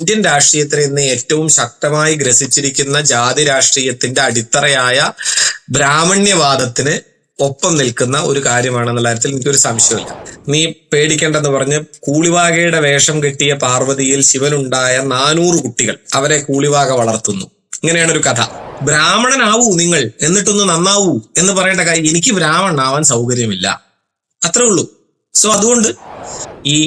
Indian രാഷ്ട്രീയത്തിൽ ഇന്ന് ഏറ്റവും ശക്തമായി ഗ്രസിച്ചിരിക്കുന്ന ജാതി രാഷ്ട്രീയത്തിന്റെ അടിത്തറയായ ബ്രാഹ്മണ്യവാദത്തിന് ഒപ്പം നിൽക്കുന്ന ഒരു കാര്യമാണെന്നുള്ള കാര്യത്തിൽ എനിക്കൊരു സംശയമില്ല നീ പേടിക്കേണ്ടെന്ന് പറഞ്ഞ് കൂളിവാകയുടെ വേഷം കെട്ടിയ പാർവതിയിൽ ശിവനുണ്ടായ നാനൂറ് കുട്ടികൾ അവരെ കൂളിവാക വളർത്തുന്നു. ഇങ്ങനെയാണ് ഒരു കഥ. ബ്രാഹ്മണനാവൂ നിങ്ങൾ എന്നിട്ടൊന്ന് നന്നാവൂ എന്ന് പറയേണ്ട കാര്യം എനിക്ക് ബ്രാഹ്മണനാവാൻ സൗകര്യമില്ല. അത്രേ ഉള്ളൂ. സോ അതുകൊണ്ട് ഈ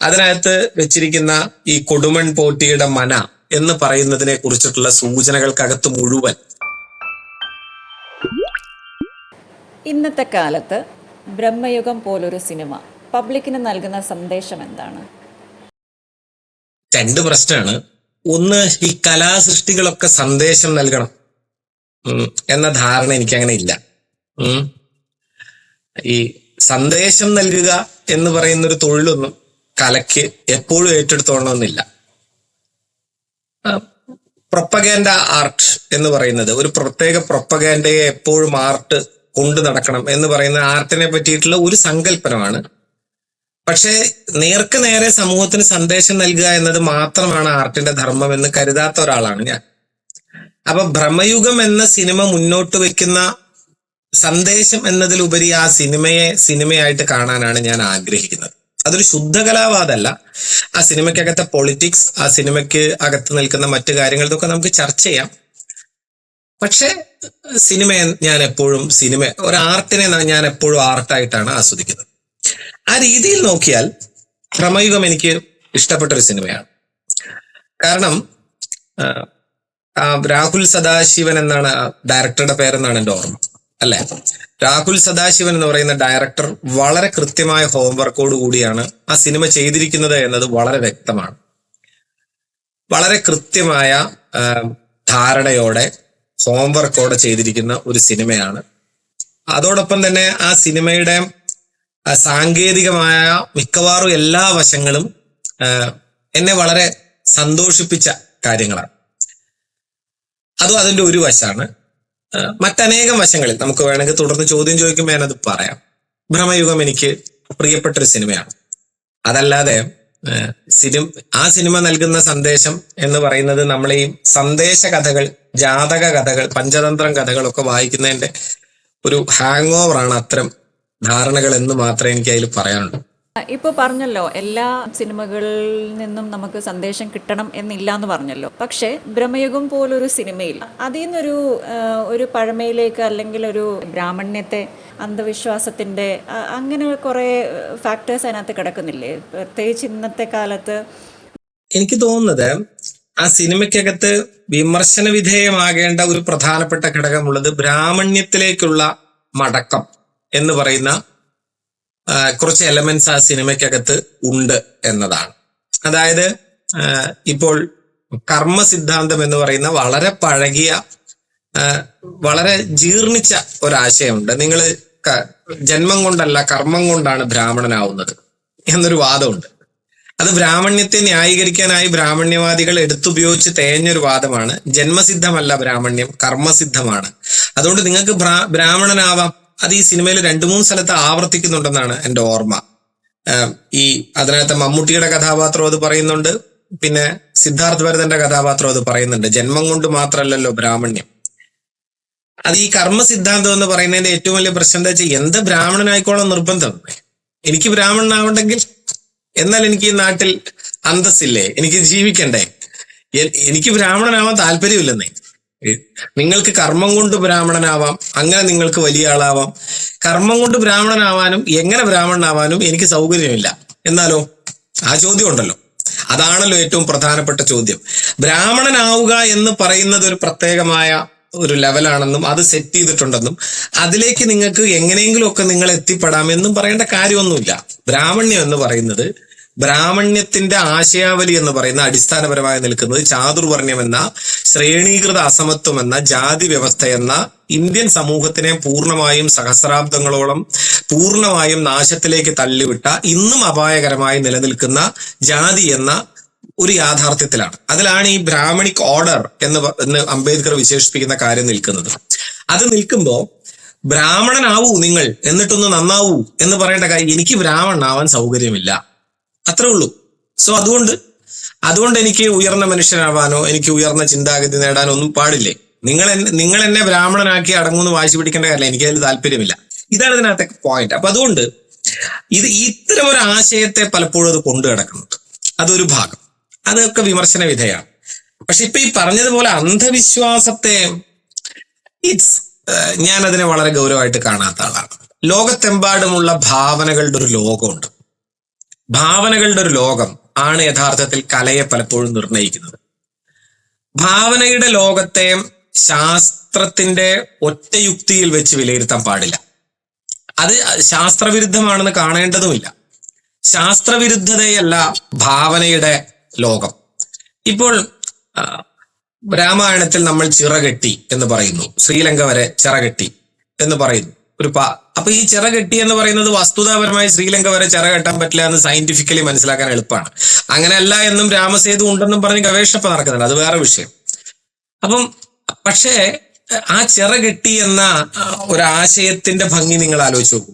അതിനകത്ത് വെച്ചിരിക്കുന്ന ഈ കൊടുമൺ പോറ്റിയുടെ മന എന്ന് പറയുന്നതിനെ കുറിച്ചിട്ടുള്ള സൂചനകൾക്കകത്ത് മുഴുവൻ. ഇന്നത്തെ കാലത്ത് ബ്രഹ്മയുഗം പോലൊരു സിനിമ പബ്ലിക്കിന് നൽകുന്ന സന്ദേശം എന്താണ്? രണ്ട് പ്രശ്നമാണ്. ഒന്ന് ഈ കലാസൃഷ്ടികളൊക്കെ സന്ദേശം നൽകണം. എന്ന ധാരണ എനിക്ക് അങ്ങനെ ഇല്ല ഈ സന്ദേശം നൽകുക എന്ന് പറയുന്ന ഒരു തൊഴിലൊന്നും കലയ്ക്ക് എപ്പോഴും ഏറ്റെടുത്തോളണമെന്നില്ല. പ്രൊപ്പഗാൻഡ ആർട്ട് എന്ന് പറയുന്നത് ഒരു പ്രത്യേക പ്രൊപ്പഗാൻഡയെ എപ്പോഴും ആർട്ട് കൊണ്ടു നടക്കണം എന്ന് പറയുന്ന ആർട്ടിനെ പറ്റിയിട്ടുള്ള ഒരു സങ്കല്പനമാണ്. പക്ഷേ നേർക്ക് നേരെ സമൂഹത്തിന് സന്ദേശം നൽകുക എന്നത് മാത്രമാണ് ആർട്ടിന്റെ ധർമ്മം എന്ന് കരുതാത്ത ഒരാളാണ് ഞാൻ. അപ്പൊ ഭ്രമയുഗം എന്ന സിനിമ മുന്നോട്ട് വെക്കുന്ന സന്ദേശം എന്നതിലുപരി ആ സിനിമയെ സിനിമയായിട്ട് കാണാനാണ് ഞാൻ ആഗ്രഹിക്കുന്നത്. അതൊരു ശുദ്ധകലാവാദമല്ല ആ സിനിമയ്ക്കകത്തെ പൊളിറ്റിക്സ് ആ സിനിമയ്ക്ക് അകത്ത് നിൽക്കുന്ന മറ്റു കാര്യങ്ങൾ ഇതൊക്കെ നമുക്ക് ചർച്ച ചെയ്യാം. പക്ഷെ സിനിമ ഞാൻ എപ്പോഴും സിനിമ ഒരു ആർട്ടിനെ ഞാൻ എപ്പോഴും ആർട്ടായിട്ടാണ് ആസ്വദിക്കുന്നത്. ആ രീതിയിൽ നോക്കിയാൽ ക്രമയുഗം എനിക്ക് ഇഷ്ടപ്പെട്ട ഒരു സിനിമയാണ്. കാരണം രാഹുൽ സദാശിവൻ എന്നാണ് ഡയറക്ടറുടെ പേരെന്നാണ് എന്റെ ഓർമ്മ. അല്ലെ? രാഹുൽ സദാശിവൻ എന്ന് പറയുന്ന ഡയറക്ടർ വളരെ കൃത്യമായ ഹോംവർക്കോട് കൂടിയാണ് ആ സിനിമ ചെയ്തിരിക്കുന്നത് എന്നത് വളരെ വ്യക്തമാണ്. വളരെ കൃത്യമായ ധാരണയോടെ ഹോംവർക്കോടെ ചെയ്തിരിക്കുന്ന ഒരു സിനിമയാണ് അതോടൊപ്പം തന്നെ ആ സിനിമയുടെ സാങ്കേതികമായ മിക്കവാറും എല്ലാ വശങ്ങളും എന്നെ വളരെ സന്തോഷിപ്പിച്ച കാര്യങ്ങളാണ്. അതും അതിന്റെ ഒരു വശമാണ്. മറ്റനേകം വശങ്ങളിൽ നമുക്ക് വേണമെങ്കിൽ തുടർന്ന് ചോദ്യം ചോദിക്കുമ്പോൾ ഞാനത് പറയാം. ഭ്രമയുഗം എനിക്ക് പ്രിയപ്പെട്ട ഒരു സിനിമയാണ്. അതല്ലാതെ സിനിമ ആ സിനിമ നൽകുന്ന സന്ദേശം എന്ന് പറയുന്നത് നമ്മൾ ഈ സന്ദേശ കഥകൾ ജാതക കഥകൾ പഞ്ചതന്ത്രം കഥകളൊക്കെ വായിക്കുന്നതിന്റെ ഒരു ഹാങ് ഓവറാണ് അത്തരം ധാരണകൾ എന്ന് മാത്രമേ എനിക്ക് അതിൽ പറയാനുള്ളൂ. ഇപ്പോൾ പറഞ്ഞല്ലോ എല്ലാ സിനിമകളിൽ നിന്നും നമുക്ക് സന്ദേശം കിട്ടണം എന്നില്ല എന്ന് പറഞ്ഞല്ലോ. പക്ഷേ ബ്രഹ്മയുഗം പോലൊരു സിനിമയിൽ അതിൽ നിന്നൊരു ഒരു പഴമയിലേക്ക് അല്ലെങ്കിൽ ഒരു ബ്രാഹ്മണ്യത്തെ അന്ധവിശ്വാസത്തിന്റെ അങ്ങനെ കുറേ ഫാക്ടേഴ്സ് അതിനകത്ത് കിടക്കുന്നില്ലേ? പ്രത്യേകിച്ച് ഇന്നത്തെ കാലത്ത്. എനിക്ക് തോന്നുന്നത് ആ സിനിമയ്ക്കകത്ത് വിമർശന വിധേയമാകേണ്ട ഒരു പ്രധാനപ്പെട്ട ഘടകമുള്ളത് ബ്രാഹ്മണ്യത്തിലേക്കുള്ള മടക്കം എന്ന് പറയുന്ന കുറച്ച് എലമെന്റ്സ് ആ സിനിമയ്ക്കകത്ത് ഉണ്ട് എന്നതാണ്. അതായത് ഇപ്പോൾ കർമ്മ സിദ്ധാന്തം എന്ന് പറയുന്ന വളരെ പഴകിയ വളരെ ജീർണിച്ച ഒരാശയമുണ്ട്. നിങ്ങൾ ജന്മം കൊണ്ടല്ല കർമ്മം കൊണ്ടാണ് ബ്രാഹ്മണനാവുന്നത് എന്നൊരു വാദമുണ്ട്. അത് ബ്രാഹ്മണ്യത്തെ ന്യായീകരിക്കാനായി ബ്രാഹ്മണ്യവാദികൾ എടുത്തുപയോഗിച്ച് തേഞ്ഞൊരു വാദമാണ് ജന്മസിദ്ധമല്ല ബ്രാഹ്മണ്യം കർമ്മസിദ്ധമാണ്. അതുകൊണ്ട് നിങ്ങൾക്ക് ബ്രാ- ബ്രാഹ്മണനാവാം. അത് ഈ സിനിമയിൽ രണ്ടു മൂന്ന് സ്ഥലത്ത് ആവർത്തിക്കുന്നുണ്ടെന്നാണ് എന്റെ ഓർമ്മ. ഈ അതിനകത്ത് മമ്മൂട്ടിയുടെ കഥാപാത്രം അത് പറയുന്നുണ്ട്. പിന്നെ സിദ്ധാർത്ഥ ഭരതന്റെ കഥാപാത്രം അത് പറയുന്നുണ്ട്. ജന്മം കൊണ്ട് മാത്രമല്ലല്ലോ ബ്രാഹ്മണ്യം. അത് ഈ കർമ്മ സിദ്ധാന്തം എന്ന് പറയുന്നതിന്റെ ഏറ്റവും വലിയ പ്രശ്നം എന്താ വെച്ചാൽ എന്ത് ബ്രാഹ്മണനായിക്കോളം നിർബന്ധം? എനിക്ക് ബ്രാഹ്മണനാവണ്ടെങ്കിൽ എന്നാൽ എനിക്ക് ഈ നാട്ടിൽ അന്തസ്സില്ലേ? എനിക്ക് ജീവിക്കണ്ടേ? എനിക്ക് ബ്രാഹ്മണനാവാൻ താല്പര്യമില്ലെന്നേ. നിങ്ങൾക്ക് കർമ്മം കൊണ്ട് ബ്രാഹ്മണനാവാം. അങ്ങനെ നിങ്ങൾക്ക് വലിയ ആളാവാം. കർമ്മം കൊണ്ട് ബ്രാഹ്മണനാവാനും എങ്ങനെ ബ്രാഹ്മണനാവാനും എനിക്ക് സൗകര്യമില്ല. എന്നാലോ? ആ ചോദ്യം ഉണ്ടല്ലോ അതാണല്ലോ ഏറ്റവും പ്രധാനപ്പെട്ട ചോദ്യം. ബ്രാഹ്മണനാവുക എന്ന് പറയുന്നത് ഒരു പ്രത്യേകമായ ഒരു ലെവലാണെന്നും അത് സെറ്റ് ചെയ്തിട്ടുണ്ടെന്നും അതിലേക്ക് നിങ്ങൾക്ക് എങ്ങനെയെങ്കിലും ഒക്കെ നിങ്ങൾ എത്തിപ്പെടാമെന്നും പറയേണ്ട കാര്യമൊന്നുമില്ല. ബ്രാഹ്മണ്യം എന്ന് പറയുന്നത് ബ്രാഹ്മണ്യത്തിന്റെ ആശയാവലി എന്ന് പറയുന്ന അടിസ്ഥാനപരമായി നിൽക്കുന്നത് ചാതുർവർണ്യം എന്ന ശ്രേണീകൃത അസമത്വം എന്ന ജാതി വ്യവസ്ഥ എന്ന ഇന്ത്യൻ സമൂഹത്തിനെ പൂർണമായും സഹസ്രാബ്ദങ്ങളോളം പൂർണമായും നാശത്തിലേക്ക് തള്ളിവിട്ട ഇന്നും അപായകരമായി നിലനിൽക്കുന്ന ജാതി എന്ന ഒരു യാഥാർത്ഥ്യത്തിലാണ്. അതിലാണ് ഈ ബ്രാഹ്മണിക് ഓർഡർ എന്ന് എന്ന് അംബേദ്കർ വിശേഷിപ്പിക്കുന്ന കാര്യം നിൽക്കുന്നത്. അത് നിൽക്കുമ്പോൾ ബ്രാഹ്മണനാവൂ നിങ്ങൾ എന്നിട്ടൊന്ന് നന്നാവൂ എന്ന് പറയേണ്ട കാര്യം എനിക്ക് ബ്രാഹ്മണനാവാൻ സൗകര്യമില്ല. അത്രേ ഉള്ളൂ. സോ അതുകൊണ്ട് അതുകൊണ്ട് എനിക്ക് ഉയർന്ന മനുഷ്യനാവാനോ എനിക്ക് ഉയർന്ന ചിന്താഗതി നേടാനോ ഒന്നും പാടില്ലേ? നിങ്ങൾ നിങ്ങൾ എന്നെ ബ്രാഹ്മണനാക്കി അടങ്ങുമെന്ന് വാശി പിടിക്കേണ്ട കാര്യമില്ല. എനിക്ക് അതിൽ താല്പര്യമില്ല. ഇതാണ് ഇതിനകത്തെ പോയിന്റ് അപ്പൊ അതുകൊണ്ട് ഇത് ഇത്തരം ഒരു ആശയത്തെ പലപ്പോഴും അത് കൊണ്ടു കിടക്കുന്നുണ്ട് അതൊരു ഭാഗം. അതൊക്കെ വിമർശന വിധേയമാണ് പക്ഷെ ഇപ്പൊ ഈ പറഞ്ഞതുപോലെ അന്ധവിശ്വാസത്തെ ഇറ്റ്സ് ഞാൻ അതിനെ വളരെ ഗൗരവമായിട്ട് കാണാത്ത ആളാണ്. ലോകത്തെമ്പാടുമുള്ള ഭാവനകളുടെ ഒരു ലോകമുണ്ട്. ഭാവനകളുടെ ഒരു ലോകം. ആണ് യഥാർത്ഥത്തിൽ കലയെ പലപ്പോഴും നിർണയിക്കുന്നത്. ഭാവനയുടെ ലോകത്തെ ശാസ്ത്രത്തിന്റെ ഒറ്റ യുക്തിയിൽ വെച്ച് വിലയിരുത്താൻ പാടില്ല. അത് ശാസ്ത്രവിരുദ്ധമാണെന്ന് കാണേണ്ടതുമില്ല. ശാസ്ത്രവിരുദ്ധതയല്ല ഭാവനയുടെ ലോകം. ഇപ്പോൾ രാമായണത്തിൽ നമ്മൾ ചിറകെട്ടി എന്ന് പറയുന്നു. ശ്രീലങ്ക വരെ ചിറകെട്ടി എന്ന് പറയുന്നു. ഒരു പാ അപ്പൊ ഈ ചിറ കെട്ടി എന്ന് പറയുന്നത് വസ്തുതാപരമായി ശ്രീലങ്ക വരെ ചിറ കെട്ടാൻ പറ്റില്ല എന്ന് സയന്റിഫിക്കലി മനസ്സിലാക്കാൻ എളുപ്പമാണ്. അങ്ങനെയല്ല എന്നും രാമസേതു ഉണ്ടെന്നും പറഞ്ഞ് ഗവേഷണം നടക്കുന്നുണ്ട് അത് വേറെ വിഷയം. അപ്പം പക്ഷേ ആ ചിറ കെട്ടി എന്ന ഒരു ആശയത്തിന്റെ ഭംഗി നിങ്ങൾ ആലോചിച്ച് നോക്കൂ.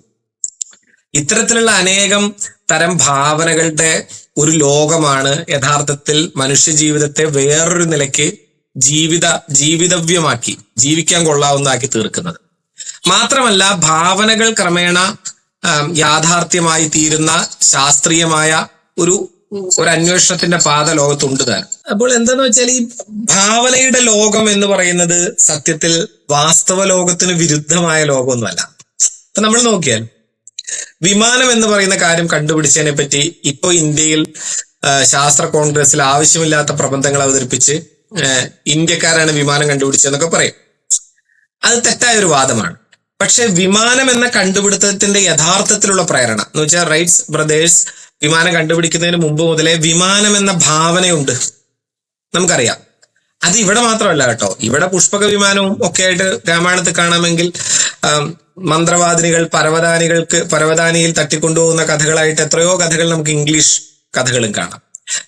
ഇത്തരത്തിലുള്ള അനേകം തരം ഭാവനകളുടെ ഒരു ലോകമാണ് യഥാർത്ഥത്തിൽ മനുഷ്യ ജീവിതത്തെ വേറൊരു നിലയ്ക്ക് ജീവിത ജീവിതവ്യമാക്കി ജീവിക്കാൻ കൊള്ളാവുന്നതാക്കി തീർക്കുന്നത്. മാത്രമല്ല ഭാവനകൾ ക്രമേണ യാഥാർത്ഥ്യമായി തീരുന്ന ശാസ്ത്രീയമായ ഒരു ഒരു അന്വേഷണത്തിന്റെ പാത ലോകത്തുണ്ട് താൻ. അപ്പോൾ എന്താന്ന് വെച്ചാൽ ഈ ഭാവനയുടെ ലോകം എന്ന് പറയുന്നത് സത്യത്തിൽ വാസ്തവ ലോകത്തിന് വിരുദ്ധമായ ലോകമൊന്നുമല്ല. അപ്പൊ നമ്മൾ നോക്കിയാൽ വിമാനം എന്ന് പറയുന്ന കാര്യം കണ്ടുപിടിച്ചതിനെ പറ്റി ഇപ്പൊ ഇന്ത്യയിൽ ശാസ്ത്ര കോൺഗ്രസിൽ ആവശ്യമില്ലാത്ത പ്രബന്ധങ്ങൾ അവതരിപ്പിച്ച് ഇന്ത്യക്കാരാണ് വിമാനം കണ്ടുപിടിച്ചതെന്നൊക്കെ പറയും. അത് തെറ്റായ ഒരു വാദമാണ്. പക്ഷെ വിമാനം എന്ന കണ്ടുപിടുത്തത്തിന്റെ യഥാർത്ഥത്തിലുള്ള പ്രേരണ എന്ന് വെച്ചാൽ റൈറ്റ്സ് ബ്രദേഴ്സ് വിമാനം കണ്ടുപിടിക്കുന്നതിന് മുമ്പ് മുതലേ വിമാനം എന്ന ഭാവനയുണ്ട്. നമുക്കറിയാം. അത് ഇവിടെ മാത്രമല്ല കേട്ടോ. ഇവിടെ പുഷ്പക വിമാനവും ഒക്കെ ആയിട്ട് രാമായണത്തിൽ കാണാമെങ്കിൽ മന്ത്രവാദിനികൾ പരവതാനികൾക്ക് പരവതാനിയിൽ തട്ടിക്കൊണ്ടുപോകുന്ന കഥകളായിട്ട് എത്രയോ കഥകൾ നമുക്ക് ഇംഗ്ലീഷ് കഥകളും കാണാം.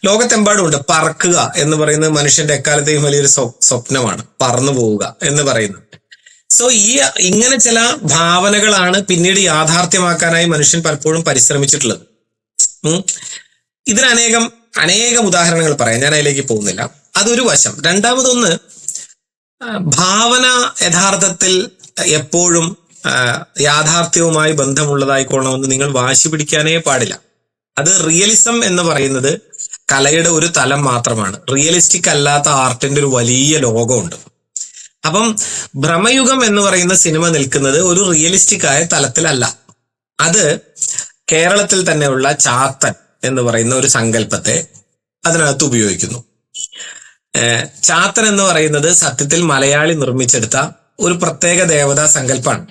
ലോകത്തെമ്പാടും ഉണ്ട് പറക്കുക എന്ന് പറയുന്നത് മനുഷ്യന്റെ എക്കാലത്തെയും വലിയൊരു സ്വപ്നമാണ്. പറന്നു പോവുക എന്ന് പറയുന്നത്. സോ ഈ ഇങ്ങനെ ചില ഭാവനകളാണ് പിന്നീട് യാഥാർത്ഥ്യമാക്കാനായി മനുഷ്യൻ പലപ്പോഴും പരിശ്രമിച്ചിട്ടുള്ളത്. ഇതിന് അനേകം അനേകം ഉദാഹരണങ്ങൾ പറയാം. ഞാൻ അതിലേക്ക് പോകുന്നില്ല. അതൊരു വശം. രണ്ടാമതൊന്ന് ഭാവന യഥാർത്ഥത്തിൽ എപ്പോഴും യാഥാർത്ഥ്യവുമായി ബന്ധമുള്ളതായിക്കൊള്ളണമെന്ന് നിങ്ങൾ വാശി പിടിക്കാനേ പാടില്ല. അത് റിയലിസം എന്ന് പറയുന്നത് കലയുടെ ഒരു തലം മാത്രമാണ്. റിയലിസ്റ്റിക് അല്ലാത്ത ആർട്ടിന്റെ ഒരു വലിയ ലോകമുണ്ട്. അപ്പം ഭ്രമയുഗം എന്ന് പറയുന്ന സിനിമ നിൽക്കുന്നത് ഒരു റിയലിസ്റ്റിക് ആയ തലത്തിലല്ല. അത് കേരളത്തിൽ തന്നെയുള്ള ചാത്തൻ എന്ന് പറയുന്ന ഒരു സങ്കല്പത്തെ അതിനകത്ത് ഉപയോഗിക്കുന്നു. ചാത്തൻ എന്ന് പറയുന്നത് സത്യത്തിൽ മലയാളി നിർമ്മിച്ചെടുത്ത ഒരു പ്രത്യേക ദേവതാ സങ്കല്പമാണ്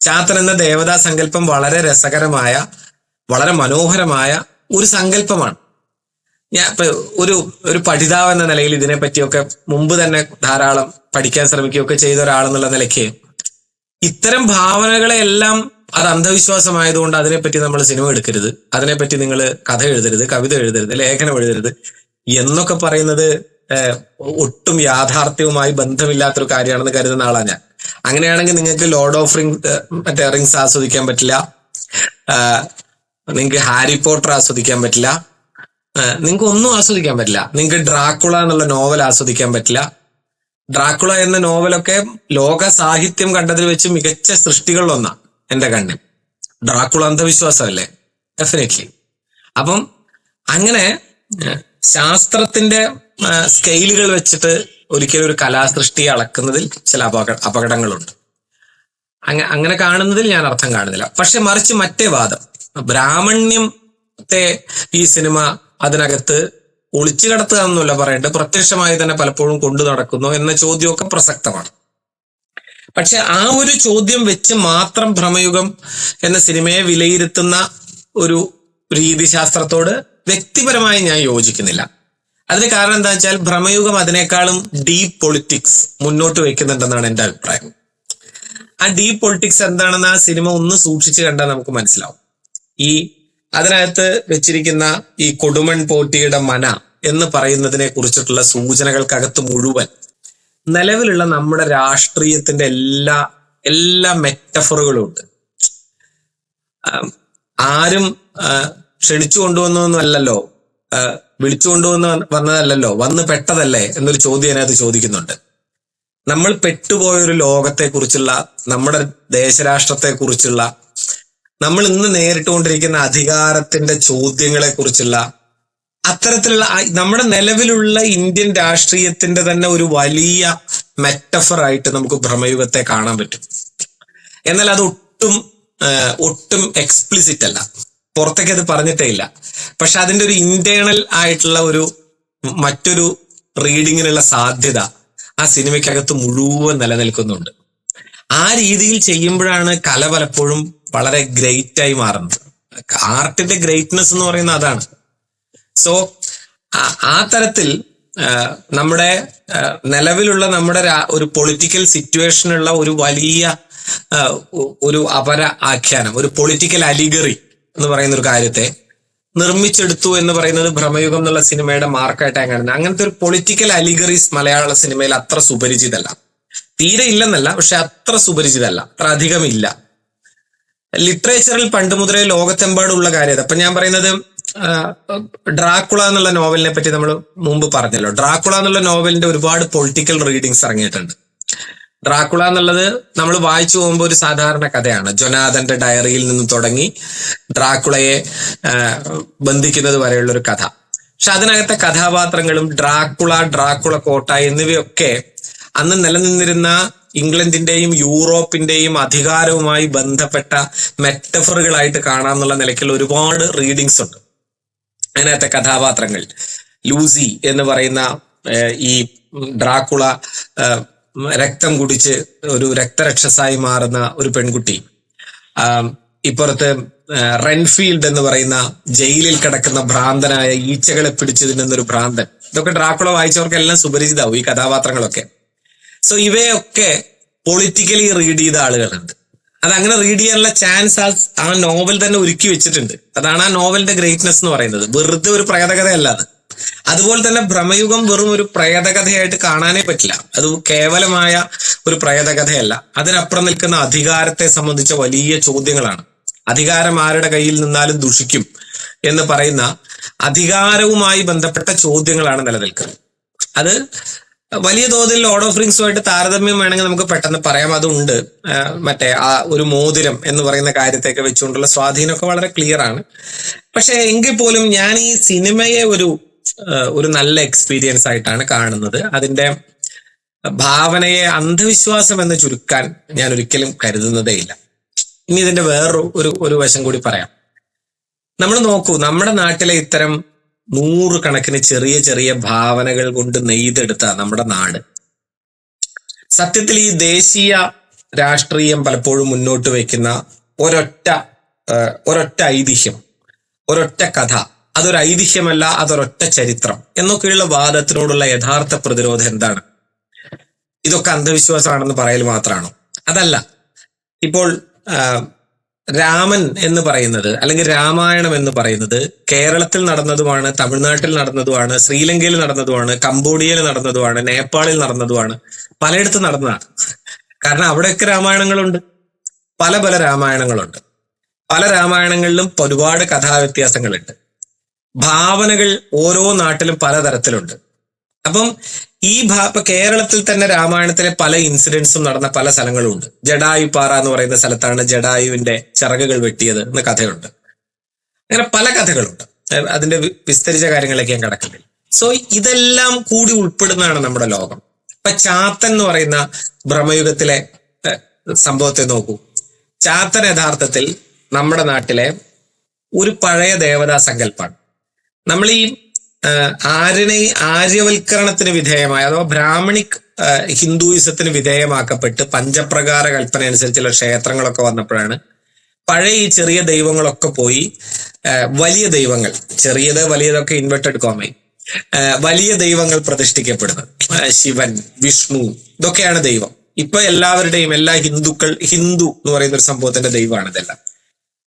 ചാത്തൻ എന്ന ദേവതാ സങ്കല്പം വളരെ രസകരമായ വളരെ മനോഹരമായ ഒരു സങ്കല്പമാണ്. ഞാൻ ഇപ്പൊ ഒരു ഒരു പഠിതാവ് എന്ന നിലയിൽ ഇതിനെ പറ്റിയൊക്കെ മുമ്പ് തന്നെ ധാരാളം പഠിക്കാൻ ശ്രമിക്കുകയൊക്കെ ചെയ്ത ഒരാളെന്നുള്ള നിലയ്ക്ക് ഇത്തരം ഭാവനകളെ എല്ലാം അത് അന്ധവിശ്വാസമായതുകൊണ്ട് അതിനെപ്പറ്റി നമ്മൾ സിനിമ എടുക്കരുത്. അതിനെപ്പറ്റി നിങ്ങൾ കഥ എഴുതരുത് കവിത എഴുതരുത് ലേഖനം എഴുതരുത് എന്നൊക്കെ പറയുന്നത് ഒട്ടും യാഥാർത്ഥ്യവുമായി ബന്ധമില്ലാത്തൊരു കാര്യമാണെന്ന് കരുതുന്ന ആളാണ് ഞാൻ. അങ്ങനെയാണെങ്കിൽ നിങ്ങൾക്ക് ലോർഡ് ഓഫ് റിംഗ് മറ്റേ റിങ്സ് ആസ്വദിക്കാൻ പറ്റില്ല. നിങ്ങൾക്ക് ഹാരി പോട്ടർ ആസ്വദിക്കാൻ പറ്റില്ല. നിങ്ങൾക്ക് ഒന്നും ആസ്വദിക്കാൻ പറ്റില്ല. നിങ്ങൾക്ക് ഡ്രാക്കുള എന്നുള്ള നോവൽ ആസ്വദിക്കാൻ പറ്റില്ല. ഡ്രാക്കുള എന്ന നോവലൊക്കെ ലോക സാഹിത്യം കണ്ടതിൽ വെച്ച് മികച്ച സൃഷ്ടികളിലൊന്നാണ് എന്റെ കണ്ണിൽ ഡ്രാക്കുള അന്ധവിശ്വാസമല്ലേ? ഡെഫിനറ്റ്ലി അപ്പം അങ്ങനെ ശാസ്ത്രത്തിന്റെ സ്കെയിലുകൾ വെച്ചിട്ട് ഒരിക്കലും ഒരു കലാസൃഷ്ടിയെ അളക്കുന്നതിൽ ചില അപകട അപകടങ്ങളുണ്ട്. അങ്ങ അങ്ങനെ കാണുന്നതിൽ ഞാൻ അർത്ഥം കാണുന്നില്ല. പക്ഷെ മറിച്ച് മറ്റേ വാദം. ബ്രാഹ്മണ്യത്തെ ഈ സിനിമ അതിനകത്ത് ഒളിച്ചു കടത്തുക എന്നല്ല പറയേണ്ടത് പ്രത്യക്ഷമായി തന്നെ പലപ്പോഴും കൊണ്ടു നടക്കുന്നു എന്ന ചോദ്യമൊക്കെ പ്രസക്തമാണ്. പക്ഷെ ആ ഒരു ചോദ്യം വെച്ച് മാത്രം ഭ്രമയുഗം എന്ന സിനിമയെ വിലയിരുത്തുന്ന ഒരു രീതിശാസ്ത്രത്തോട് വ്യക്തിപരമായി ഞാൻ യോജിക്കുന്നില്ല. അതിന് കാരണം എന്താ വെച്ചാൽ ഭ്രമയുഗം അതിനേക്കാളും ഡീപ് പൊളിറ്റിക്സ് മുന്നോട്ട് വെക്കുന്നുണ്ടെന്നാണ് എന്റെ അഭിപ്രായം. ആ ഡീപ് പൊളിറ്റിക്സ് എന്താണെന്ന് ആ സിനിമ ഒന്ന് സൂക്ഷിച്ചു കണ്ടാൽ നമുക്ക് മനസ്സിലാവും. ഈ അതിനകത്ത് വെച്ചിരിക്കുന്ന ഈ കൊടുമൺ പോറ്റിയുടെ മന എന്ന് പറയുന്നതിനെ കുറിച്ചിട്ടുള്ള സൂചനകൾക്കകത്ത് മുഴുവൻ നിലവിലുള്ള നമ്മുടെ രാഷ്ട്രീയത്തിന്റെ എല്ലാ എല്ലാ മെറ്റഫറുകളും ഉണ്ട് ആരും ക്ഷണിച്ചു കൊണ്ടുവന്നൊന്നും അല്ലല്ലോ കൊണ്ടുവന്ന് വന്നതല്ലല്ലോ വന്ന് പെട്ടതല്ലേ എന്നൊരു ചോദ്യം അതിനകത്ത് ചോദിക്കുന്നുണ്ട്. നമ്മൾ പെട്ടുപോയൊരു ലോകത്തെ കുറിച്ചുള്ള നമ്മുടെ ദേശരാഷ്ട്രത്തെ കുറിച്ചുള്ള നമ്മൾ ഇന്ന് നേരിട്ടുകൊണ്ടിരിക്കുന്ന അധികാരത്തിന്റെ ചോദ്യങ്ങളെ കുറിച്ചുള്ള അത്തരത്തിലുള്ള നമ്മുടെ നിലവിലുള്ള ഇന്ത്യൻ രാഷ്ട്രീയത്തിന്റെ തന്നെ ഒരു വലിയ മെറ്റഫർ ആയിട്ട് നമുക്ക് ഭ്രമയുഗത്തെ കാണാൻ പറ്റും. എന്നാൽ അത് ഒട്ടും ഒട്ടും എക്സ്പ്ലിസിറ്റ് അല്ല. പുറത്തേക്ക് അത് പറഞ്ഞിട്ടേ ഇല്ല. പക്ഷെ അതിന്റെ ഒരു ഇന്റേണൽ ആയിട്ടുള്ള ഒരു മറ്റൊരു റീഡിങ്ങിനുള്ള സാധ്യത ആ സിനിമയ്ക്കകത്ത് മുഴുവൻ നിലനിൽക്കുന്നുണ്ട്. ആ രീതിയിൽ ചെയ്യുമ്പോഴാണ് കല പലപ്പോഴും വളരെ ഗ്രേറ്റ് ആയി മാറുന്നത്. ആർട്ടിന്റെ ഗ്രേറ്റ്നെസ് എന്ന് പറയുന്നത് അതാണ്. സോ ആ തരത്തിൽ നമ്മുടെ നിലവിലുള്ള നമ്മുടെ ഒരു പൊളിറ്റിക്കൽ സിറ്റുവേഷനുള്ള ഒരു വലിയ ഒരു അപര ആഖ്യാനം ഒരു പൊളിറ്റിക്കൽ അലിഗറി എന്ന് പറയുന്ന ഒരു കാര്യത്തെ നിർമ്മിച്ചെടുത്തു എന്ന് പറയുന്നത് ഭ്രമയുഗം എന്നുള്ള സിനിമയുടെ മാർക്കായിട്ടാണ് അങ്ങനെ അങ്ങനത്തെ ഒരു പൊളിറ്റിക്കൽ അലിഗറീസ് മലയാള സിനിമയിൽ അത്ര സുപരിചിതല്ല. തീരെ ഇല്ലെന്നല്ല പക്ഷെ അത്ര സുപരിചിതല്ല അത്ര അധികമില്ല. ലിറ്ററേച്ചറിൽ പണ്ട് മുതലേ ലോകത്തെമ്പാടുള്ള കാര്യം അപ്പൊ ഞാൻ പറയുന്നത് ഡ്രാക്കുള എന്നുള്ള നോവലിനെ പറ്റി നമ്മൾ മുമ്പ് പറഞ്ഞല്ലോ. ഡ്രാക്കുള എന്നുള്ള നോവലിന്റെ ഒരുപാട് പൊളിറ്റിക്കൽ റീഡിങ്സ് ഇറങ്ങിയിട്ടുണ്ട്. ഡ്രാക്കുള എന്നുള്ളത് നമ്മൾ വായിച്ചു പോകുമ്പോൾ ഒരു സാധാരണ കഥയാണ്. ജൊനാഥന്റെ ഡയറിയിൽ നിന്ന് തുടങ്ങി ഡ്രാക്കുളയെ ബന്ധിക്കുന്നത് വരെയുള്ള ഒരു കഥ. പക്ഷെ അതിനകത്തെ കഥാപാത്രങ്ങളും ഡ്രാക്കുള ഡ്രാക്കുള കോട്ട എന്നിവയൊക്കെ അന്ന് നിലനിന്നിരുന്ന ഇംഗ്ലണ്ടിന്റെയും യൂറോപ്പിന്റെയും അധികാരവുമായി ബന്ധപ്പെട്ട മെറ്റഫറുകളായിട്ട് കാണാമെന്നുള്ള നിലയ്ക്കുള്ള ഒരുപാട് റീഡിങ്സ് ഉണ്ട്. അതിനകത്തെ കഥാപാത്രങ്ങൾ. ലൂസി എന്ന് പറയുന്ന ഈ ഡ്രാക്കുള രക്തം കുടിച്ച് ഒരു രക്തരക്ഷസായി മാറുന്ന ഒരു പെൺകുട്ടി. ഇപ്പുറത്ത് റെൻഫീൽഡ് എന്ന് പറയുന്ന ജയിലിൽ കിടക്കുന്ന ഭ്രാന്തനായ ഈച്ചകളെ പിടിച്ചു തിന്നുന്ന ഒരു ഭ്രാന്തൻ. ഇതൊക്കെ ഡ്രാക്കുള വായിച്ചവർക്കെല്ലാം സുപരിചിതാവും ഈ കഥാപാത്രങ്ങളൊക്കെ. സോ ഇവയൊക്കെ പൊളിറ്റിക്കലി റീഡ് ചെയ്ത ആളുകളുണ്ട്. അത് അങ്ങനെ റീഡ് ചെയ്യാനുള്ള ചാൻസ് ആ ആ നോവൽ തന്നെ ഒരുക്കി വെച്ചിട്ടുണ്ട്. അതാണ് ആ നോവലിന്റെ ഗ്രേറ്റ്നെസ് എന്ന് പറയുന്നത്. വെറുതെ ഒരു പ്രേതകഥയല്ല അത് അതുപോലെ തന്നെ ഭ്രമയുഗം വെറും ഒരു പ്രേതകഥയായിട്ട് കാണാനേ പറ്റില്ല. അത് കേവലമായ ഒരു പ്രേതകഥയല്ല. അതിനപ്പുറം നിൽക്കുന്ന അധികാരത്തെ സംബന്ധിച്ച വലിയ ചോദ്യങ്ങളാണ്. അധികാരം ആരുടെ കയ്യിൽ നിന്നാലും ദുഷിക്കും എന്ന് പറയുന്ന അധികാരവുമായി ബന്ധപ്പെട്ട ചോദ്യങ്ങളാണ് നിലനിൽക്കുന്നത്. അത് വലിയ തോതിൽ ലോഡ് ഓഫ് റിങ്സുമായിട്ട് താരതമ്യം വേണമെങ്കിൽ നമുക്ക് പെട്ടെന്ന് പറയാം. അതുണ്ട്. മറ്റേ ആ ഒരു മോതിരം എന്ന് പറയുന്ന കാര്യത്തെയൊക്കെ വെച്ചുകൊണ്ടുള്ള സ്വാധീനമൊക്കെ വളരെ ക്ലിയർ ആണ്. പക്ഷെ എങ്കിൽ പോലും ഞാൻ ഈ സിനിമയെ ഒരു ഒരു നല്ല എക്സ്പീരിയൻസ് ആയിട്ടാണ് കാണുന്നത്. അതിന്റെ ഭാവനയെ അന്ധവിശ്വാസം എന്ന് ചുരുക്കാൻ ഞാൻ ഒരിക്കലും കരുതുന്നതേ ഇല്ല. ഇനി ഇതിന്റെ വേറൊരു ഒരു ഒരു വശം കൂടി പറയാം. നമ്മൾ നോക്കൂ നമ്മുടെ നാട്ടിലെ ഇത്തരം നൂറുകണക്കിന് ചെറിയ ചെറിയ ഭാവനകൾ കൊണ്ട് നെയ്തെടുത്ത നമ്മുടെ നാട്. സത്യത്തിൽ ഈ ദേശീയ രാഷ്ട്രീയം പലപ്പോഴും മുന്നോട്ട് വയ്ക്കുന്ന ഒരൊറ്റ ഒരൊറ്റ ഐതിഹ്യം ഒരൊറ്റ കഥ. അതൊരു ഐതിഹ്യമല്ല അതൊരൊറ്റ ചരിത്രം. എന്നൊക്കെയുള്ള വാദത്തിനോടുള്ള യഥാർത്ഥ പ്രതിരോധം എന്താണ്? ഇതൊക്കെ അന്ധവിശ്വാസമാണെന്ന് പറയൽ മാത്രമാണോ അതല്ല. ഇപ്പോൾ രാമൻ എന്ന് പറയുന്നത് അല്ലെങ്കിൽ രാമായണം എന്ന് പറയുന്നത് കേരളത്തിൽ നടന്നതുമാണ് തമിഴ്നാട്ടിൽ നടന്നതുമാണ് ശ്രീലങ്കയിൽ നടന്നതുമാണ് കംബോഡിയയിൽ നടന്നതുമാണ് നേപ്പാളിൽ നടന്നതുമാണ് പലയിടത്തും നടന്നതാണ്. കാരണം അവിടെയൊക്കെ രാമായണങ്ങളുണ്ട്. പല പല രാമായണങ്ങളുണ്ട്. പല രാമായണങ്ങളിലും ഒരുപാട് കഥാവ്യത്യാസങ്ങളുണ്ട്. ഭാവനകൾ ഓരോ നാട്ടിലും പലതരത്തിലുണ്ട്. അപ്പം ഈ ഭാ കേരളത്തിൽ തന്നെ രാമായണത്തിലെ പല ഇൻസിഡൻസും നടന്ന പല സ്ഥലങ്ങളും ഉണ്ട് ജഡായു പാറ എന്ന് പറയുന്ന സ്ഥലത്താണ് ജഡായുവിന്റെ ചിറകുകൾ വെട്ടിയത് എന്ന കഥയുണ്ട്. അങ്ങനെ പല കഥകളുണ്ട്. അതിന്റെ വിസ്തരിച്ച കാര്യങ്ങളൊക്കെ ഞാൻ കിടക്കുന്നില്ല സോ ഇതെല്ലാം കൂടി ഉൾപ്പെടുന്നതാണ് നമ്മുടെ ലോകം. ഇപ്പൊ ചാത്തൻ എന്ന് പറയുന്ന ബ്രഹ്മയുഗത്തിലെ സംഭവത്തെ നോക്കൂ. ചാത്തൻ യഥാർത്ഥത്തിൽ നമ്മുടെ നാട്ടിലെ ഒരു പഴയ ദേവതാ സങ്കല്പമാണ് നമ്മൾ ഈ ആര്യനെ ആര്യവൽക്കരണത്തിന് വിധേയമായ അഥവാ ബ്രാഹ്മണിക് ഹിന്ദുയിസത്തിന് വിധേയമാക്കപ്പെട്ട് പഞ്ചപ്രകാര കൽപ്പന അനുസരിച്ചുള്ള ക്ഷേത്രങ്ങളൊക്കെ വന്നപ്പോഴാണ് പഴയ ഈ ചെറിയ ദൈവങ്ങളൊക്കെ പോയി വലിയ ദൈവങ്ങൾ ചെറിയത് വലിയതൊക്കെ ഇൻവെർട്ടഡ് കോമൈ വലിയ ദൈവങ്ങൾ പ്രതിഷ്ഠിക്കപ്പെടുന്നത്. ശിവൻ വിഷ്ണു ഇതൊക്കെയാണ് ദൈവം. ഇപ്പൊ എല്ലാവരുടെയും എല്ലാ ഹിന്ദുക്കൾ ഹിന്ദു എന്ന് പറയുന്ന ഒരു സംഭവത്തിന്റെ ദൈവമാണ് ഇതെല്ലാം.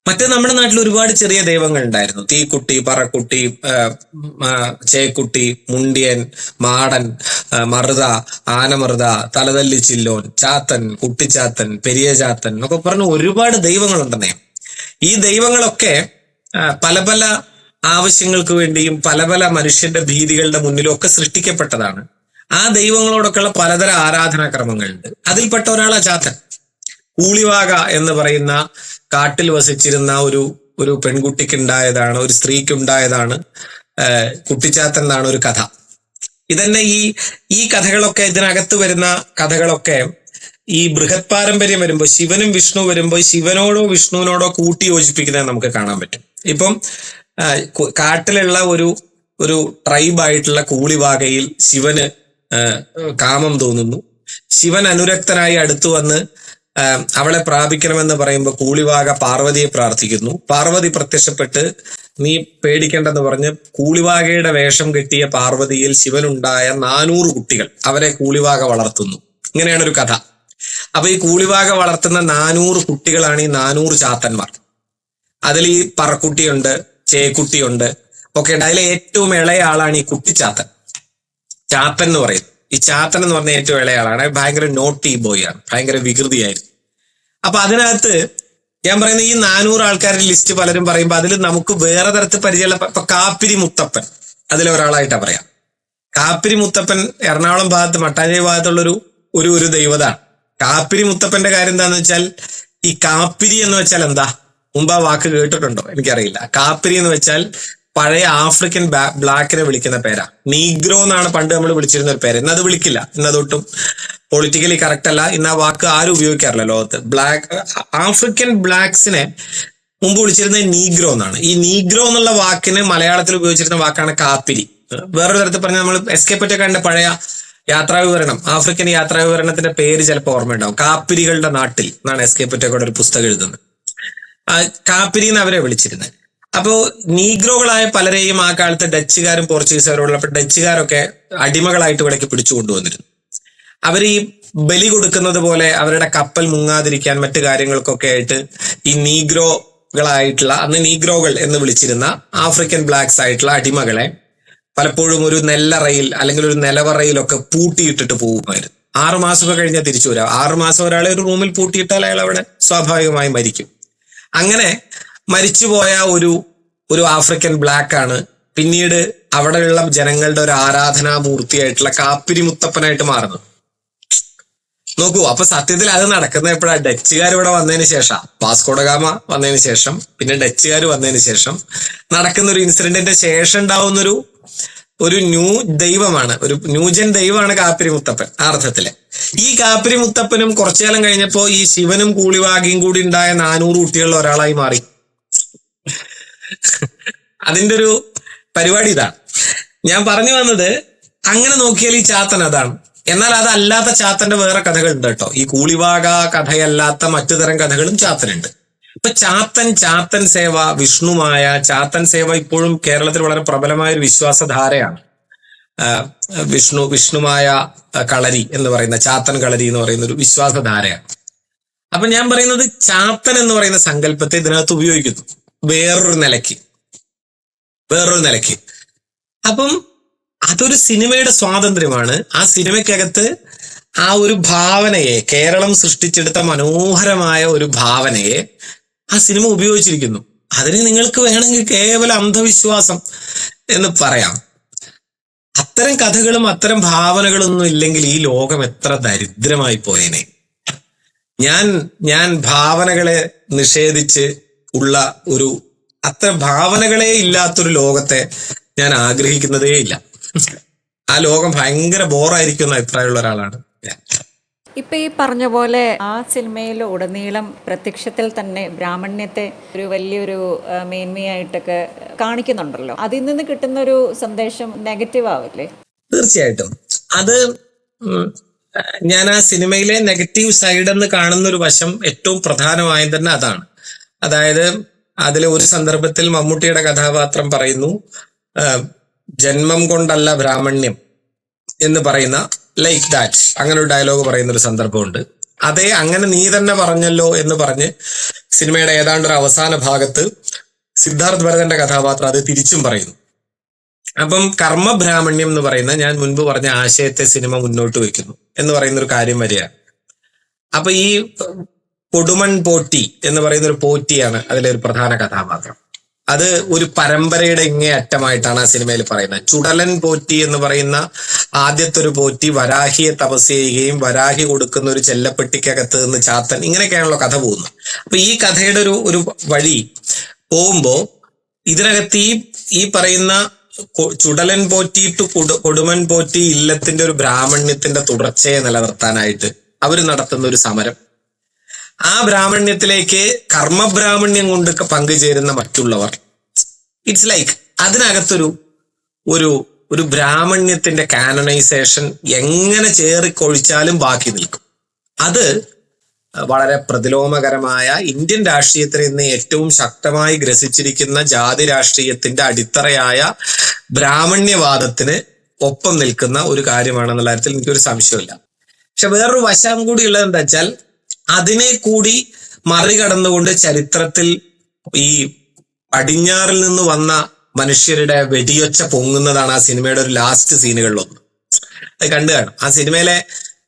മറ്റേ നമ്മുടെ നാട്ടിൽ ഒരുപാട് ചെറിയ ദൈവങ്ങൾ ഉണ്ടായിരുന്നു. തീക്കുട്ടി പറക്കുട്ടി ചേക്കുട്ടി മുണ്ടിയൻ മാടൻ മറുത ആനമറുത തലതല്ലി ചില്ലോൻ ചാത്തൻ കുട്ടിച്ചാത്തൻ പെരിയ ചാത്തൻ എന്നൊക്കെ പറഞ്ഞ ഒരുപാട് ദൈവങ്ങളുണ്ടെന്നേ. ഈ ദൈവങ്ങളൊക്കെ പല പല ആവശ്യങ്ങൾക്ക് വേണ്ടിയും പല പല മനുഷ്യന്റെ ഭീതികളുടെ മുന്നിലും ഒക്കെ സൃഷ്ടിക്കപ്പെട്ടതാണ്. ആ ദൈവങ്ങളോടൊക്കെയുള്ള പലതരം ആരാധനാക്രമങ്ങളുണ്ട് അതിൽപ്പെട്ട ഒരാളാ ചാത്തൻ. ഊളിവാക എന്ന് പറയുന്ന കാട്ടിൽ വസിച്ചിരുന്ന ഒരു ഒരു പെൺകുട്ടിക്ക് ഉണ്ടായതാണ് ഒരു സ്ത്രീക്ക് ഉണ്ടായതാണ് ആഹ് കുട്ടിച്ചാത്തൻ എന്നാണ് ഒരു കഥ. ഇതന്നെ ഈ ഈ കഥകളൊക്കെ ഇതിനകത്ത് വരുന്ന കഥകളൊക്കെ ഈ ബൃഹത് പാരമ്പര്യം വരുമ്പോൾ ശിവനും വിഷ്ണു വരുമ്പോൾ ശിവനോടോ വിഷ്ണുവിനോടോ കൂട്ടി യോജിപ്പിക്കുന്നത് നമുക്ക് കാണാൻ പറ്റും. ഇപ്പം കാട്ടിലുള്ള ഒരു ഒരു ട്രൈബായിട്ടുള്ള കൂളിവാകയിൽ ശിവന് കാമം തോന്നുന്നു. ശിവൻ അനുരക്തനായി അടുത്തു വന്ന് അവളെ പ്രാപിക്കണമെന്ന് പറയുമ്പോൾ കൂളിവാക പാർവതിയെ പ്രാർത്ഥിക്കുന്നു. പാർവതി പ്രത്യക്ഷപ്പെട്ട് നീ പേടിക്കേണ്ടെന്ന് പറഞ്ഞ് കൂളിവാകയുടെ വേഷം കെട്ടിയ പാർവതിയിൽ ശിവനുണ്ടായ നാനൂറ് കുട്ടികൾ അവരെ കൂളിവാക വളർത്തുന്നു. ഇങ്ങനെയാണ് ഒരു കഥ. അപ്പൊ ഈ കൂളിവാക വളർത്തുന്ന നാനൂറ് കുട്ടികളാണ് ഈ നാനൂറ് ചാത്തന്മാർ. അതിൽ ഈ പറക്കുട്ടിയുണ്ട് ചേക്കുട്ടിയുണ്ട് ഒക്കെ ഉണ്ട്. അതിലെ ഏറ്റവും ഇളയ ആളാണ് ഈ കുട്ടിച്ചാത്തൻ ചാത്തൻ. എന്ന് പറയുന്നത് ഈ ചാത്തൻ എന്ന് പറഞ്ഞ ഏറ്റവും ഇളയ ആളാണ്. ഭയങ്കര നോട്ടി ബോയ് ആണ്. ഭയങ്കര വികൃതിയായിരുന്നു. അപ്പൊ അതിനകത്ത് ഞാൻ പറയുന്ന ഈ നാനൂറ് ആൾക്കാരുടെ ലിസ്റ്റ് പലരും പറയുമ്പോൾ അതിൽ നമുക്ക് വേറെ തരത്തിൽ പരിചയമുള്ള ഇപ്പൊ കാപ്പിരി മുത്തപ്പൻ. അതിലൊരാളായിട്ടാ പറയാം. കാപ്പിരി മുത്തപ്പൻ എറണാകുളം ഭാഗത്ത് മട്ടാഞ്ചേരി ഭാഗത്തുള്ളൊരു ഒരു ഒരു ദൈവതാണ്. കാപ്പിരി മുത്തപ്പന്റെ കാര്യം എന്താന്ന് വെച്ചാൽ ഈ കാപ്പിരി എന്ന് വെച്ചാൽ എന്താ? മുമ്പ് ആ വാക്ക് കേട്ടിട്ടുണ്ടോ? എനിക്കറിയില്ല. കാപ്പിരി എന്ന് വെച്ചാൽ പഴയ ആഫ്രിക്കൻ ബ്ലാക്കിനെ വിളിക്കുന്ന പേരാ. നീഗ്രോ എന്നാണ് പണ്ട് നമ്മൾ വിളിച്ചിരുന്ന ഒരു പേര്. ഇന്നത് വിളിക്കില്ല. ഇന്ന് അതൊട്ടും പൊളിറ്റിക്കലി കറക്റ്റ് അല്ല. ഇന്ന് ആ വാക്ക് ആരും ഉപയോഗിക്കാറില്ല ലോകത്ത്. ബ്ലാക്ക് ആഫ്രിക്കൻ ബ്ലാക്സിനെ മുമ്പ് വിളിച്ചിരുന്നത് നീഗ്രോ എന്നാണ്. ഈ നീഗ്രോ എന്നുള്ള വാക്കിന് മലയാളത്തിൽ ഉപയോഗിച്ചിരുന്ന വാക്കാണ് കാപ്പിരി. വേറൊരു തരത്തിൽ പറഞ്ഞാൽ നമ്മൾ എസ് കെ പഴയ യാത്രാ വിവരണം ആഫ്രിക്കൻ യാത്രാ വിവരണത്തിന്റെ പേര് ചിലപ്പോൾ ഓർമ്മയുണ്ടാവും. കാപ്പിരികളുടെ നാട്ടിൽ എന്നാണ് എസ് കെ ഒരു പുസ്തകം എഴുതുന്നത്. കാപ്പിരി എന്ന് അവരെ വിളിച്ചിരുന്നത്. അപ്പോൾ നീഗ്രോകളായ പലരെയും ആ കാലത്ത് ഡച്ചുകാരും പോർച്ചുഗീസുകാരും ഉള്ളപ്പോൾ ഡച്ചുകാരൊക്കെ അടിമകളായിട്ട് ഇവിടേക്ക് പിടിച്ചു കൊണ്ടുവന്നിരുന്നു അവർ ഈ ബലി കൊടുക്കുന്നത് പോലെ അവരുടെ കപ്പൽ മുങ്ങാതിരിക്കാൻ മറ്റു കാര്യങ്ങൾക്കൊക്കെ ആയിട്ട് ഈ നീഗ്രോകളായിട്ടുള്ള അന്ന് നീഗ്രോകൾ എന്ന് വിളിച്ചിരുന്ന ആഫ്രിക്കൻ ബ്ലാക്സ് ആയിട്ടുള്ള അടിമകളെ പലപ്പോഴും ഒരു നെല്ലറയിൽ അല്ലെങ്കിൽ ഒരു നിലവറയിലൊക്കെ പൂട്ടിയിട്ടിട്ട് പോകുമായിരുന്നു. ആറുമാസമൊക്കെ കഴിഞ്ഞാൽ തിരിച്ചു വരാം. ആറുമാസം ഒരാളെ ഒരു റൂമിൽ പൂട്ടിയിട്ടാൽ അയാൾ അവിടെ സ്വാഭാവികമായി മരിക്കും. അങ്ങനെ മരിച്ചുപോയ ഒരു ഒരു ആഫ്രിക്കൻ ബ്ലാക്ക് ആണ് പിന്നീട് അവിടെയുള്ള ജനങ്ങളുടെ ഒരു ആരാധനാമൂർത്തിയായിട്ടുള്ള കാപ്പിരി മുത്തപ്പനായിട്ട് മാറുന്നത്. നോക്കൂ അപ്പൊ സത്യത്തിൽ അത് നടക്കുന്ന എപ്പോഴാണ് ഡച്ചുകാർ ഇവിടെ വന്നതിന് ശേഷം. വാസ്കോഡഗാമ വന്നതിന് ശേഷം പിന്നെ ഡച്ചുകാർ വന്നതിന് ശേഷം നടക്കുന്ന ഒരു ഇൻസിഡന്റിന്റെ ശേഷം ഉണ്ടാവുന്നൊരു ഒരു ന്യൂ ദൈവമാണ് ഒരു ന്യൂജൻ ദൈവമാണ് കാപ്പിരി മുത്തപ്പൻ ആ അർത്ഥത്തിൽ. ഈ കാപ്പിരി മുത്തപ്പനും കുറച്ചു കാലം കഴിഞ്ഞപ്പോ ഈ ശിവനും കൂളിവാകിയും കൂടി ഉണ്ടായ നാനൂറ് കുട്ടികളിൽ ഒരാളായി മാറി. അതിന്റെ ഒരു പരിപാടി ഇതാണ്. ഞാൻ പറഞ്ഞു വന്നത് അങ്ങനെ നോക്കിയാൽ ഈ ചാത്തൻ അതാണ്. എന്നാൽ അതല്ലാത്ത ചാത്തന്റെ വേറെ കഥകളുണ്ട് കേട്ടോ. ഈ കൂളിവാക കഥയല്ലാത്ത മറ്റു തരം കഥകളും ചാത്തനുണ്ട്. ഇപ്പൊ ചാത്തൻ ചാത്തൻ സേവ വിഷ്ണുമായ ചാത്തൻ സേവ ഇപ്പോഴും കേരളത്തിൽ വളരെ പ്രബലമായ ഒരു വിശ്വാസധാരയാണ് വിഷ്ണു വിഷ്ണുമായ കളരി എന്ന് പറയുന്ന ചാത്തൻ കളരി എന്ന് പറയുന്ന ഒരു വിശ്വാസധാരയാണ്. അപ്പൊ ഞാൻ പറയുന്നത് ചാത്തൻ എന്ന് പറയുന്ന സങ്കല്പത്തെ ഇതിനകത്ത് ഉപയോഗിക്കുന്നു. വേറൊരു നിലയ്ക്ക്. വേറൊരു നിലയ്ക്ക്. അപ്പം അതൊരു സിനിമയുടെ സ്വാതന്ത്ര്യമാണ്. ആ സിനിമയ്ക്കകത്ത് ആ ഒരു ഭാവനയെ കേരളം സൃഷ്ടിച്ചെടുത്ത മനോഹരമായ ഒരു ഭാവനയെ ആ സിനിമ ഉപയോഗിച്ചിരിക്കുന്നു. അതിന് നിങ്ങൾക്ക് വേണമെങ്കിൽ കേവലം അന്ധവിശ്വാസം എന്ന് പറയാം. അത്തരം കഥകളും അത്തരം ഭാവനകളൊന്നും ഇല്ലെങ്കിൽ ഈ ലോകം എത്ര ദരിദ്രമായി പോയേനെ. ഞാൻ ഞാൻ ഭാവനകളെ നിഷേധിച്ച് ഉള്ള ഒരു അത്ര ഭാവനകളെ ഇല്ലാത്തൊരു ലോകത്തെ ഞാൻ ആഗ്രഹിക്കുന്നതേ ഇല്ല ആ ലോകം ഭയങ്കര ബോറായിരിക്കും എന്ന അഭിപ്രായമുള്ള ഒരാളാണ് ഞാൻ. ഇപ്പൊ ഈ പറഞ്ഞ പോലെ ആ സിനിമയിൽ ഉടനീളം പ്രത്യക്ഷത്തിൽ തന്നെ ബ്രാഹ്മണ്യത്തെ ഒരു വലിയൊരു മേന്മയായിട്ടൊക്കെ കാണിക്കുന്നുണ്ടല്ലോ. അതിൽ നിന്ന് കിട്ടുന്ന ഒരു സന്ദേശം നെഗറ്റീവ് ആവില്ലേ? തീർച്ചയായിട്ടും. അത് ഞാൻ ആ സിനിമയിലെ നെഗറ്റീവ് സൈഡ് എന്ന് കാണുന്ന ഒരു വശം ഏറ്റവും പ്രധാനമായും തന്നെ അതാണ്. അതായത് അതിലെ ഒരു സന്ദർഭത്തിൽ മമ്മൂട്ടിയുടെ കഥാപാത്രം പറയുന്നു ജന്മം കൊണ്ടല്ല ബ്രാഹ്മണ്യം എന്ന് പറയുന്ന ലൈക്ക് ദാറ്റ് അങ്ങനെ ഒരു ഡയലോഗ് പറയുന്ന ഒരു സന്ദർഭമുണ്ട്. അതേ അങ്ങനെ നീ തന്നെ പറഞ്ഞല്ലോ എന്ന് പറഞ്ഞ് സിനിമയുടെ ഏതാണ്ട് ഒരു അവസാന ഭാഗത്ത് സിദ്ധാർത്ഥ് ഭരതന്റെ കഥാപാത്രം അത് തിരിച്ചും പറയുന്നു. അപ്പം കർമ്മ ബ്രാഹ്മണ്യം എന്ന് പറയുന്ന ഞാൻ മുൻപ് പറഞ്ഞ ആശയത്തെ സിനിമ മുന്നോട്ട് വെക്കുന്നു എന്ന് പറയുന്ന ഒരു കാര്യം വരികയാണ് അപ്പൊ ഈ കൊടുമൺ പോറ്റി എന്ന് പറയുന്ന ഒരു പോറ്റിയാണ് അതിലെ ഒരു പ്രധാന കഥാപാത്രം. അത് ഒരു പരമ്പരയുടെ ഇങ്ങേ അറ്റമായിട്ടാണ് ആ സിനിമയിൽ പറയുന്നത്. ചുടലൻ പോറ്റി എന്ന് പറയുന്ന ആദ്യത്തെ ഒരു പോറ്റി വരാഹിയെ തപസ് ചെയ്യുകയും വരാഹി കൊടുക്കുന്ന ഒരു ചെല്ലപ്പെട്ടിക്കകത്ത് നിന്ന് ചാത്തൻ ഇങ്ങനെയൊക്കെയാണല്ലോ കഥ പോകുന്നത്. അപ്പൊ ഈ കഥയുടെ ഒരു ഒരു വഴി പോകുമ്പോ ഇതിനകത്ത് ഈ ഈ പറയുന്ന ചുടലൻ പോറ്റി ടു കൊടു- കൊടുമൻ പോറ്റി ഇല്ലത്തിന്റെ ഒരു ബ്രാഹ്മണ്യത്തിന്റെ തുടർച്ചയെ നിലനിർത്താനായിട്ട് അവർ നടത്തുന്ന ഒരു സമരം. ആ ബ്രാഹ്മണ്യത്തിലേക്ക് കർമ്മബ്രാഹ്മണ്യം കൊണ്ടൊക്കെ പങ്കുചേരുന്ന മറ്റുള്ളവർ. ഇറ്റ്സ് ലൈക്ക് അതിനകത്തൊരു ഒരു ഒരു ബ്രാഹ്മണ്യത്തിന്റെ കാനണൈസേഷൻ എങ്ങനെ ചേറിക്കൊഴിച്ചാലും ബാക്കി നിൽക്കും. അത് വളരെ പ്രതിലോമകരമായ ഇന്ത്യൻ രാഷ്ട്രീയത്തിൽ ഇന്ന് ഏറ്റവും ശക്തമായി ഗ്രസിച്ചിരിക്കുന്ന ജാതി രാഷ്ട്രീയത്തിന്റെ അടിത്തറയായ ബ്രാഹ്മണ്യവാദത്തിന് ഒപ്പം നിൽക്കുന്ന ഒരു കാര്യമാണെന്നുള്ള കാര്യത്തിൽ എനിക്കൊരു സംശയമില്ല പക്ഷെ വേറൊരു വശം കൂടി ഉള്ളത് എന്താ വെച്ചാൽ അതിനെ കൂടി മറികടന്നുകൊണ്ട് ചരിത്രത്തിൽ ഈ പടിഞ്ഞാറിൽ നിന്ന് വന്ന മനുഷ്യരുടെ വെടിയൊച്ച പൊങ്ങുന്നതാണ് ആ സിനിമയുടെ ഒരു ലാസ്റ്റ് സീനുകളിലൊന്ന് അത് കണ്ടു കാണും. ആ സിനിമയിലെ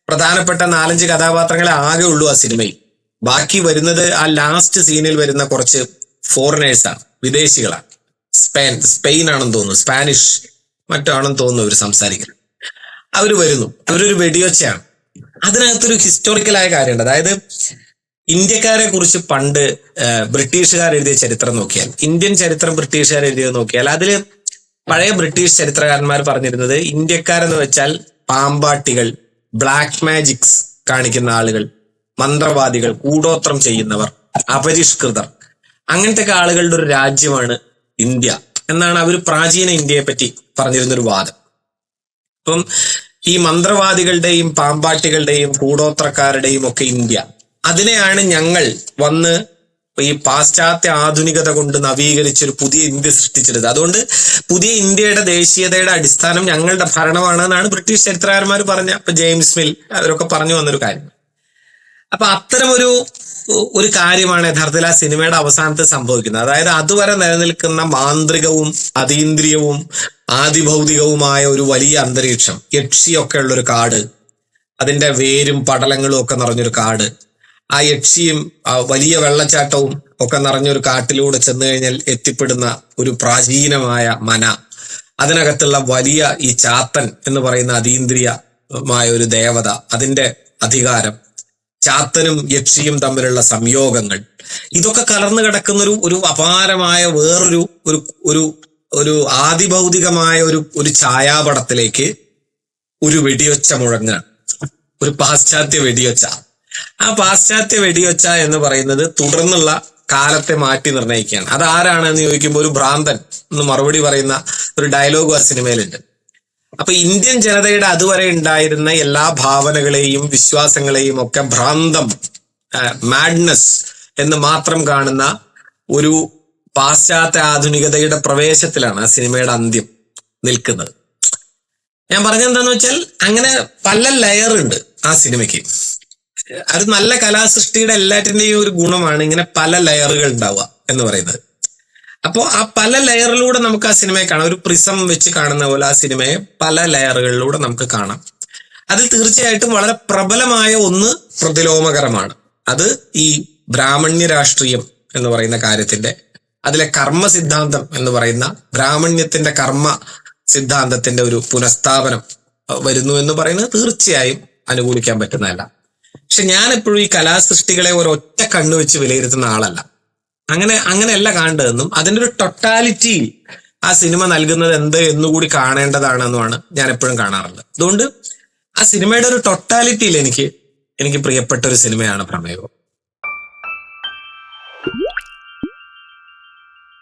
പ്രധാനപ്പെട്ട നാലഞ്ച് കഥാപാത്രങ്ങളെ ആകെ ഉള്ളൂ ആ സിനിമയിൽ. ബാക്കി വരുന്നത് ആ ലാസ്റ്റ് സീനിൽ വരുന്ന കുറച്ച് ഫോറിനേഴ്സാണ് വിദേശികളാണ്. സ്പെയിൻ സ്പെയിൻ ആണെന്ന് തോന്നുന്നു സ്പാനിഷ് മറ്റാണെന്ന് തോന്നുന്നു അവർ സംസാരിക്കുന്നത്. അവർ വരുന്നു. അവരൊരു വെടിയൊച്ചയാണ്. അതിനകത്തൊരു ഹിസ്റ്റോറിക്കലായ കാര്യമുണ്ട്. അതായത് ഇന്ത്യക്കാരെ കുറിച്ച് പണ്ട് ബ്രിട്ടീഷുകാർ എഴുതിയ ചരിത്രം നോക്കിയാൽ ഇന്ത്യൻ ചരിത്രം ബ്രിട്ടീഷുകാർ എഴുതിയത് നോക്കിയാൽ അതിൽ പഴയ ബ്രിട്ടീഷ് ചരിത്രകാരന്മാർ പറഞ്ഞിരുന്നത് ഇന്ത്യക്കാരെന്ന് വെച്ചാൽ പാമ്പാട്ടികൾ ബ്ലാക്ക് മാജിക്സ് കാണിക്കുന്ന ആളുകൾ മന്ത്രവാദികൾ കൂടോത്രം ചെയ്യുന്നവർ അപരിഷ്കൃതർ. അങ്ങനത്തെ ഒക്കെ ആളുകളുടെ ഒരു രാജ്യമാണ് ഇന്ത്യ. എന്നാണ് അവർ പ്രാചീന ഇന്ത്യയെ പറ്റി പറഞ്ഞിരുന്നൊരു വാദം. ഇപ്പം ഈ മന്ത്രവാദികളുടെയും പാമ്പാട്ടികളുടെയും കൂടോത്രക്കാരുടെയും ഒക്കെ ഇന്ത്യ. അതിനെയാണ് ഞങ്ങൾ വന്ന് ഈ പാശ്ചാത്യ ആധുനികത കൊണ്ട് നവീകരിച്ചൊരു പുതിയ ഇന്ത്യ സൃഷ്ടിച്ചെടുത്തത് അതുകൊണ്ട് പുതിയ ഇന്ത്യയുടെ ദേശീയതയുടെ അടിസ്ഥാനം ഞങ്ങളുടെ ഭരണമാണെന്നാണ് ബ്രിട്ടീഷ് ചരിത്രകാരന്മാർ പറഞ്ഞ. ഇപ്പൊ ജെയിംസ് മിൽ അവരൊക്കെ പറഞ്ഞു വന്നൊരു കാര്യം. അപ്പൊ അത്തരമൊരു ഒരു കാര്യമാണ് യഥാർത്ഥത്തിൽ ആ സിനിമയുടെ അവസാനത്ത് സംഭവിക്കുന്നത്. അതായത് അതുവരെ നിലനിൽക്കുന്ന മാന്ത്രികവും അതീന്ദ്രിയവും ആദിഭൗതികവുമായ ഒരു വലിയ അന്തരീക്ഷം യക്ഷിയൊക്കെ ഉള്ളൊരു കാട് അതിന്റെ വേരും പടലങ്ങളും ഒക്കെ നിറഞ്ഞൊരു കാട് ആ യക്ഷിയും വലിയ വെള്ളച്ചാട്ടവും ഒക്കെ നിറഞ്ഞൊരു കാട്ടിലൂടെ ചെന്നു കഴിഞ്ഞാൽ എത്തിപ്പെടുന്ന ഒരു പ്രാചീനമായ മന. അതിനകത്തുള്ള വലിയ ഈ ചാത്തൻ എന്ന് പറയുന്ന അതീന്ദ്രിയമായ ഒരു ദേവത അതിന്റെ അധികാരം ചാത്തനും യക്ഷിയും തമ്മിലുള്ള സംയോഗങ്ങൾ. ഇതൊക്കെ കലർന്നു കിടക്കുന്ന ഒരു ഒരു അപാരമായ വേറൊരു ഒരു ഒരു ഒരു ആദിഭൗതികമായ ഒരു ഒരു ഛായാപടത്തിലേക്ക് ഒരു വെടിയൊച്ച മുഴങ്ങാണ്. ഒരു പാശ്ചാത്യ വെടിയൊച്ച. ആ പാശ്ചാത്യ വെടിയൊച്ച എന്ന് പറയുന്നത് തുടർന്നുള്ള കാലത്തെ മാറ്റി നിർണയിക്കുകയാണ്. അത് ആരാണെന്ന് ചോദിക്കുമ്പോൾ ഒരു ഭ്രാന്തൻ എന്ന് മറുപടി പറയുന്ന ഒരു ഡയലോഗ് ആ സിനിമയിലുണ്ട്. അപ്പൊ ഇന്ത്യൻ ജനതയുടെ അതുവരെ ഉണ്ടായിരുന്ന എല്ലാ ഭാവനകളെയും വിശ്വാസങ്ങളെയും ഒക്കെ ഭ്രാന്തം മാഡ്നസ് എന്ന് മാത്രം കാണുന്ന ഒരു പാശ്ചാത്യ ആധുനികതയുടെ പ്രവേശത്തിലാണ് ആ സിനിമയുടെ അന്ത്യം നിൽക്കുന്നത്. ഞാൻ പറഞ്ഞെന്താന്ന് വെച്ചാൽ അങ്ങനെ പല ലെയർ ഉണ്ട് ആ സിനിമയ്ക്ക്. അത് നല്ല കലാസൃഷ്ടിയുടെ എല്ലാറ്റിന്റെയും ഒരു ഗുണമാണ് ഇങ്ങനെ പല ലെയറുകൾ ഉണ്ടാവുക എന്ന് പറയുന്നത്. അപ്പോൾ ആ പല ലെയറിലൂടെ നമുക്ക് ആ സിനിമയെ കാണാം. ഒരു പ്രിസം വെച്ച് കാണുന്ന പോലെ ആ സിനിമയെ പല ലെയറുകളിലൂടെ നമുക്ക് കാണാം. അതിൽ തീർച്ചയായിട്ടും വളരെ പ്രബലമായ ഒന്ന് പ്രതിലോമകരമാണ്. അത് ഈ ബ്രാഹ്മണ്യ രാഷ്ട്രീയം എന്ന് പറയുന്ന കാര്യത്തിന്റെ അതിലെ കർമ്മ സിദ്ധാന്തം എന്ന് പറയുന്ന ബ്രാഹ്മണ്യത്തിന്റെ കർമ്മ സിദ്ധാന്തത്തിന്റെ ഒരു പുനഃസ്ഥാപനം വരുന്നു എന്ന് പറയുന്നത് തീർച്ചയായും അനുകൂലിക്കാൻ പറ്റുന്നതല്ല. പക്ഷെ ഞാൻ എപ്പോഴും ഈ കലാസൃഷ്ടികളെ ഒരൊറ്റ കണ്ണു വെച്ച് വിലയിരുത്തുന്ന ആളല്ല. അങ്ങനെ അങ്ങനെയല്ല കാണേണ്ടതെന്നും അതിന്റെ ഒരു ടൊട്ടാലിറ്റി ആ സിനിമ നൽകുന്നത് എന്ത് എന്നുകൂടി കാണേണ്ടതാണെന്നുമാണ് ഞാൻ എപ്പോഴും കാണാറുള്ളത്. അതുകൊണ്ട് ആ സിനിമയുടെ ഒരു ടൊട്ടാലിറ്റിയിൽ എനിക്ക് എനിക്ക് പ്രിയപ്പെട്ട ഒരു സിനിമയാണ് പ്രമേയം